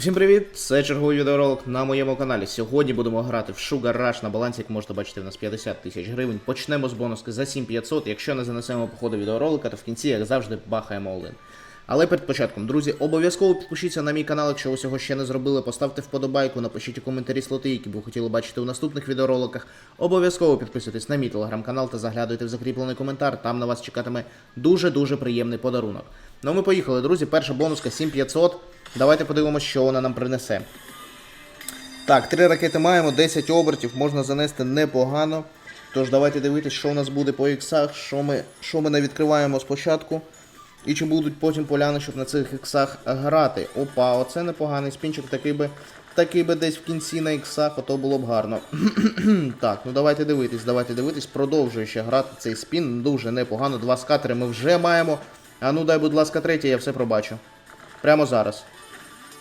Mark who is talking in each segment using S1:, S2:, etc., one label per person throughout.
S1: Всім привіт! Це черговий відеоролик на моєму каналі. Сьогодні будемо грати в Sugar Rush на балансі, як можете бачити, у нас 50 тисяч гривень. Почнемо з бонуски за 7500. Якщо не занесемо по ходу відеоролика, то в кінці, як завжди, бахаємо олин. Але перед початком, друзі, обов'язково підпишіться на мій канал, якщо ви цього ще не зробили. Поставте вподобайку, напишіть у коментарі слоти, які б ви хотіли бачити у наступних відеороликах. Обов'язково підписуйтесь на мій телеграм-канал та заглядуйте в закріплений коментар. Там на вас чекатиме дуже-дуже приємний подарунок. Ну ми поїхали, друзі. Перша бонуска 7500. Давайте подивимося, що вона нам принесе. Так, три ракети маємо, 10 обертів, можна занести непогано. Тож давайте дивитися, що у нас буде по іксах, що ми, що ми не відкриваємо спочатку. І чи будуть потім поляни, щоб на цих іксах грати. Опа, оце непоганий спінчик, такий би, такий би десь в кінці на іксах, ото було б гарно. так, ну давайте дивитись, давайте дивитись. Продовжую ще грати цей спін. Дуже непогано. Два скатери ми вже маємо. А ну дай, будь ласка, третє, я все пробачу. Прямо зараз.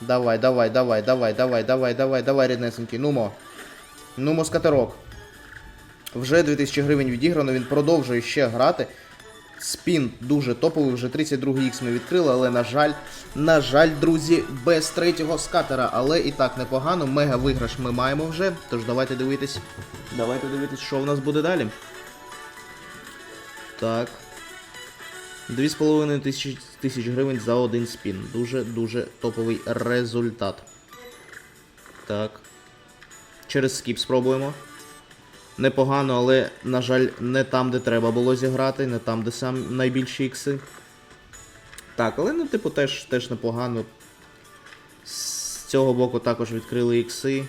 S1: Давай, давай, давай, давай, давай, давай, давай, давай, ріднесенький. Нумо. Нумо скатерок. Вже 2000 гривень відіграно, він продовжує ще грати. Спін дуже топовий, вже 32 х ми відкрили, але на жаль, на жаль, друзі, без третього скатера. Але і так непогано. Мега виграш ми маємо вже. Тож давайте дивитись. Давайте дивитись, що в нас буде далі. Так. 2,5 тисяч, тисяч гривень за один спін. Дуже-дуже топовий результат. Так. Через скіп спробуємо. Непогано, але, на жаль, не там, де треба було зіграти, не там, де сам найбільші ікси. Так, але ну, типу, теж, теж непогано. З цього боку також відкрили ікси.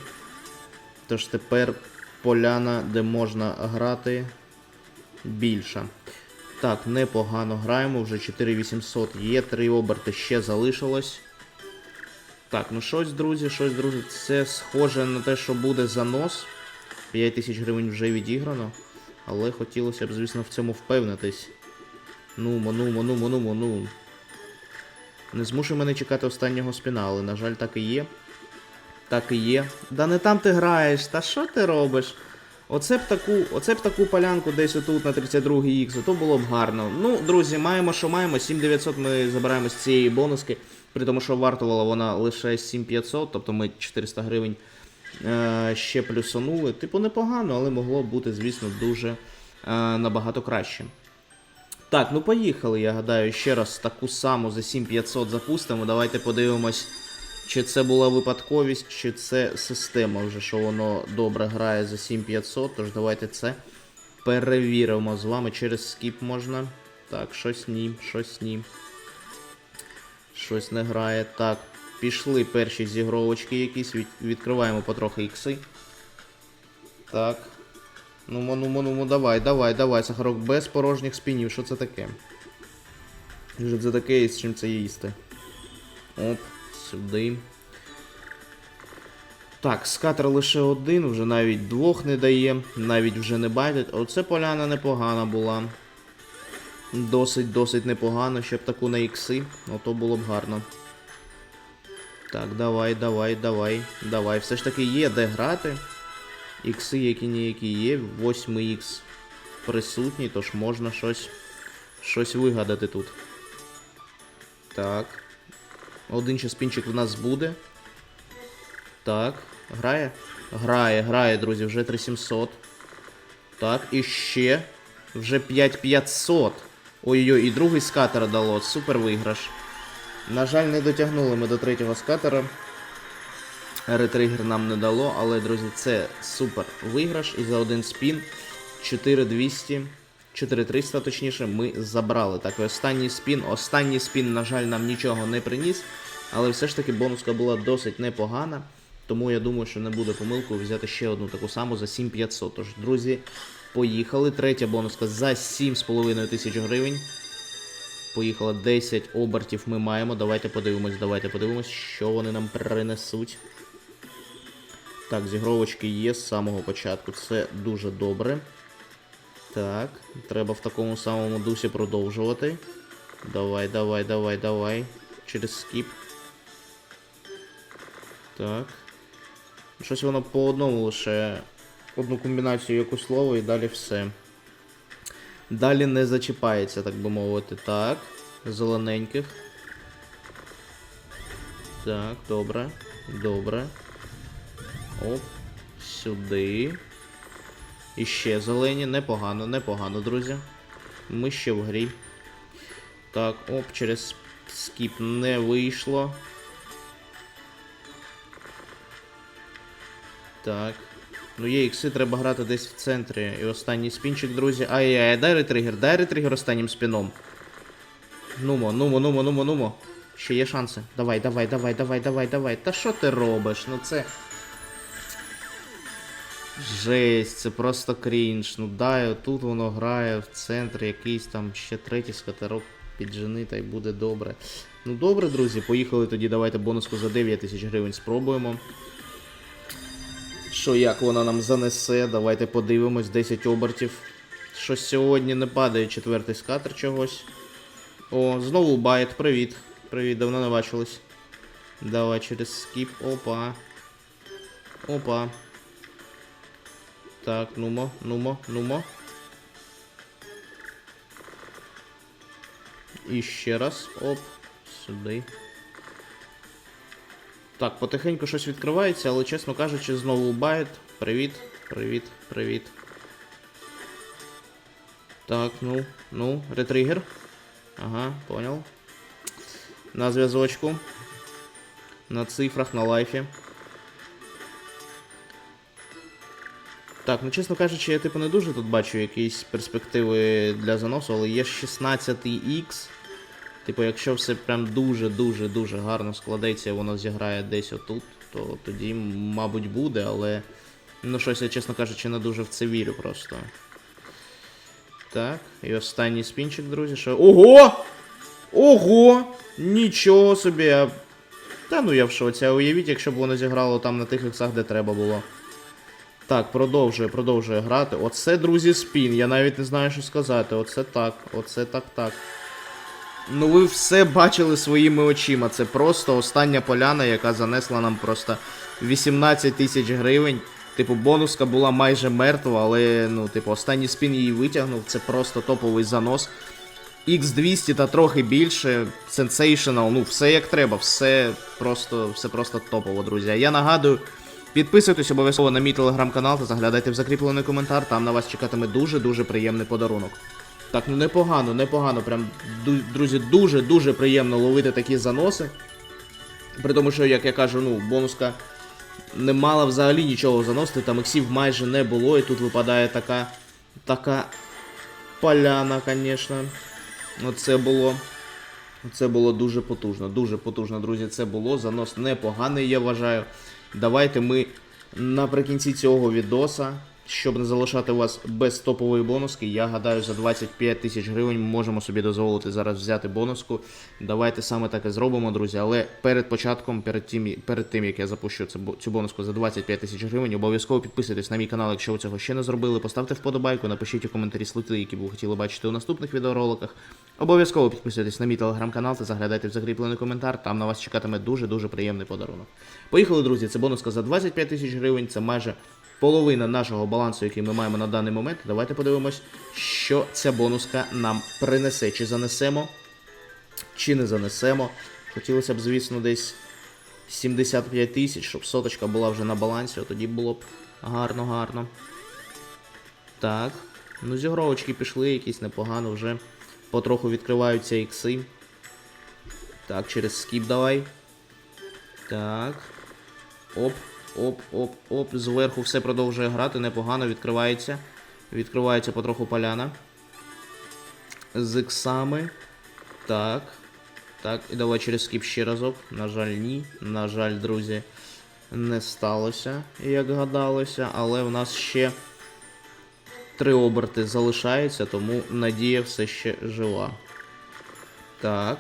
S1: Тож тепер поляна, де можна грати більша. Так, непогано граємо, вже 4800 є, 3 оберти ще залишилось. Так, ну щось, друзі, щось, друзі, це схоже на те, що буде занос. 5000 гривень вже відіграно. Але хотілося б, звісно, в цьому впевнитись. Нумо, нумо, нумо, нумо, ну. Не змушуй мене чекати останнього спіна, але, на жаль, так і є. Так і є. Да не там ти граєш, та що ти робиш? Оце б таку, оце б таку полянку десь отут на 32-й х то було б гарно. Ну, друзі, маємо, що маємо. 7900 ми забираємо з цієї бонуски, при тому, що вартувала вона лише 7500, тобто ми 400 гривень е, ще плюсанули. Типу, непогано, але могло бути, звісно, дуже е, набагато краще. Так, ну поїхали, я гадаю, ще раз таку саму за 7500 запустимо. Давайте подивимось, чи це була випадковість, чи це система вже, що воно добре грає за 7500. Тож давайте це перевіримо з вами. Через скіп можна. Так, щось ні, щось ні. Щось не грає. Так, пішли перші зігровочки якісь. Від- відкриваємо потрохи ікси. Так. Ну, ну, ну, ну, давай, давай, давай, Сахарок, без порожніх спінів, що це таке? Що це таке і з чим це їсти? Оп, сюди. Так, скатер лише один, вже навіть двох не дає, навіть вже не байтить. Оце поляна непогана була. Досить, досить непогано, щоб таку на ікси, ото було б гарно. Так, давай, давай, давай, давай. Все ж таки є де грати. Ікси, які ніякі є, 8 х присутній, тож можна щось, щось вигадати тут. Так. Один ще спінчик в нас буде. Так. Грає? Грає, грає, друзі, вже 3700. Так, і ще. Вже 5500. Ой-ой-ой, і другий скатер дало. Супер виграш. На жаль, не дотягнули ми до третього скатера. Ретригер нам не дало, але, друзі, це супер виграш. І за один спін 4200, 4300, точніше, ми забрали. Так, і останній спін. Останній спін, на жаль, нам нічого не приніс. Але все ж таки бонуска була досить непогана. Тому я думаю, що не буде помилкою взяти ще одну таку саму за 7500. Тож, друзі, поїхали. Третя бонуска за 7,5 тисяч гривень. Поїхала 10 обертів ми маємо. Давайте подивимось, давайте подивимось, що вони нам принесуть. Так, зігровочки є з самого початку. Це дуже добре. Так, треба в такому самому дусі продовжувати. Давай, давай, давай, давай. Через скіп. Так. Щось воно по одному лише одну комбінацію якусь слово і далі все. Далі не зачіпається, так би мовити. Так. Зелененьких. Так, добре. Добре. Оп. Сюди. І ще зелені. Непогано, непогано, друзі. Ми ще в грі. Так, оп, через скіп не вийшло. Так. Ну є ікси, треба грати десь в центрі. І останній спінчик, друзі. Ай-яй, дай ретригер, дай ретригер останнім спіном. Нумо, нумо, нумо, нумо, нумо. Ще є шанси. Давай, давай, давай, давай, давай, давай. Та що ти робиш? Ну це. Жесть, це просто крінж. Ну дай, отут воно грає в центрі якийсь там ще третій скатерок піджени, та й буде добре. Ну добре, друзі, поїхали тоді. Давайте бонуску за 9 тисяч гривень спробуємо. Що як вона нам занесе? Давайте подивимось, 10 обертів. Щось сьогодні не падає четвертий скатер чогось. О, знову байт, привіт. Привіт, давно не бачились. Давай через скіп. Опа. Опа. Так, нумо, нумо, нумо. І ще раз. Оп. Сюди. Так, потихеньку щось відкривається, але чесно кажучи, знову байт. Привіт, привіт, привіт. Так, ну, ну, ретригер. Ага, понял. На зв'язочку. На цифрах, на лайфі. Так, ну чесно кажучи, я типу не дуже тут бачу якісь перспективи для заносу, але є 16X. Типу, якщо все прям дуже-дуже-дуже гарно складеться і воно зіграє десь отут, то тоді, мабуть, буде, але. Ну, щось я, чесно кажучи, не дуже в це вірю просто. Так, і останній спінчик, друзі. Що... Ого! Ого! Нічого собі. Та ну я в шоці. А уявіть, якщо б воно зіграло там на тих іксах, де треба було. Так, продовжує, продовжує грати. Оце, друзі, спін. Я навіть не знаю, що сказати. Оце так, оце так так. Ну ви все бачили своїми очима. Це просто остання поляна, яка занесла нам просто 18 тисяч гривень. Типу, бонуска була майже мертва, але ну, типу, останній спін її витягнув. Це просто топовий занос. X200 та трохи більше. Sensational, ну все як треба, все просто, все просто топово, друзі. Я нагадую. Підписуйтесь обов'язково на мій телеграм-канал та заглядайте в закріплений коментар, там на вас чекатиме дуже-дуже приємний подарунок. Так, ну непогано, непогано. Прям, друзі, дуже-дуже приємно ловити такі заноси. При тому, що, як я кажу, ну, бонуска не мала взагалі нічого заносити, там іксів майже не було, і тут випадає така. така поляна, звісно. Оце було. Це було дуже потужно, дуже потужно, друзі. Це було. Занос непоганий, я вважаю. Давайте ми наприкінці цього відоса, щоб не залишати вас без топової бонуски, я гадаю, за 25 тисяч гривень ми можемо собі дозволити зараз взяти бонуску. Давайте саме так і зробимо, друзі. Але перед початком, перед тим, перед тим як я запущу цю, бонуску за 25 тисяч гривень, обов'язково підписуйтесь на мій канал, якщо ви цього ще не зробили. Поставте вподобайку, напишіть у коментарі слити, які б ви хотіли бачити у наступних відеороликах. Обов'язково підписуйтесь на мій телеграм-канал та заглядайте в закріплений коментар. Там на вас чекатиме дуже-дуже приємний подарунок. Поїхали, друзі. Це бонуска за 25 тисяч гривень. Це майже половина нашого балансу, який ми маємо на даний момент. Давайте подивимось, що ця бонуска нам принесе. Чи занесемо, чи не занесемо. Хотілося б, звісно, десь 75 тисяч, щоб соточка була вже на балансі, тоді було б гарно, гарно. Так. Ну, зігровочки пішли, якісь непогано вже. Потроху відкриваються ікси. Так, через скіп давай. Так. Оп, оп, оп, оп. Зверху все продовжує грати, непогано відкривається. Відкривається потроху поляна. З іксами. Так. Так, і давай через скіп ще разок. На жаль, ні. На жаль, друзі, не сталося, як гадалося, але в нас ще три оберти залишається, тому надія все ще жива. Так.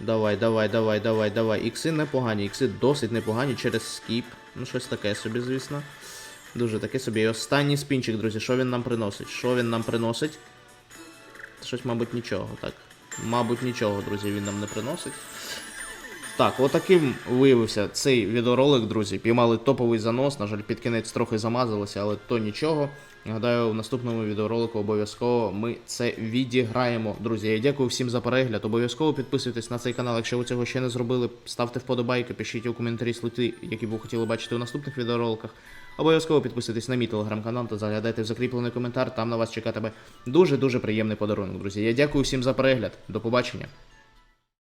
S1: Давай, давай, давай, давай, давай. Ікси непогані, ікси досить непогані через скіп. Ну, щось таке собі, звісно. Дуже таке собі. І останній спінчик, друзі. Що він нам приносить? Що він нам приносить? Щось, мабуть, нічого, так. Мабуть, нічого, друзі, він нам не приносить. Так, отаким виявився цей відеоролик, друзі. Піймали топовий занос. На жаль, під кінець трохи замазалося, але то нічого. Нагадаю, в наступному відеоролику обов'язково ми це відіграємо. Друзі, я дякую всім за перегляд. Обов'язково підписуйтесь на цей канал, якщо ви цього ще не зробили. Ставте вподобайки, пишіть у коментарі слити, які б ви хотіли бачити у наступних відеороликах. Обов'язково підписуйтесь на мій телеграм-канал та заглядайте в закріплений коментар. Там на вас чекатиме дуже дуже приємний подарунок, друзі. Я дякую всім за перегляд. До побачення.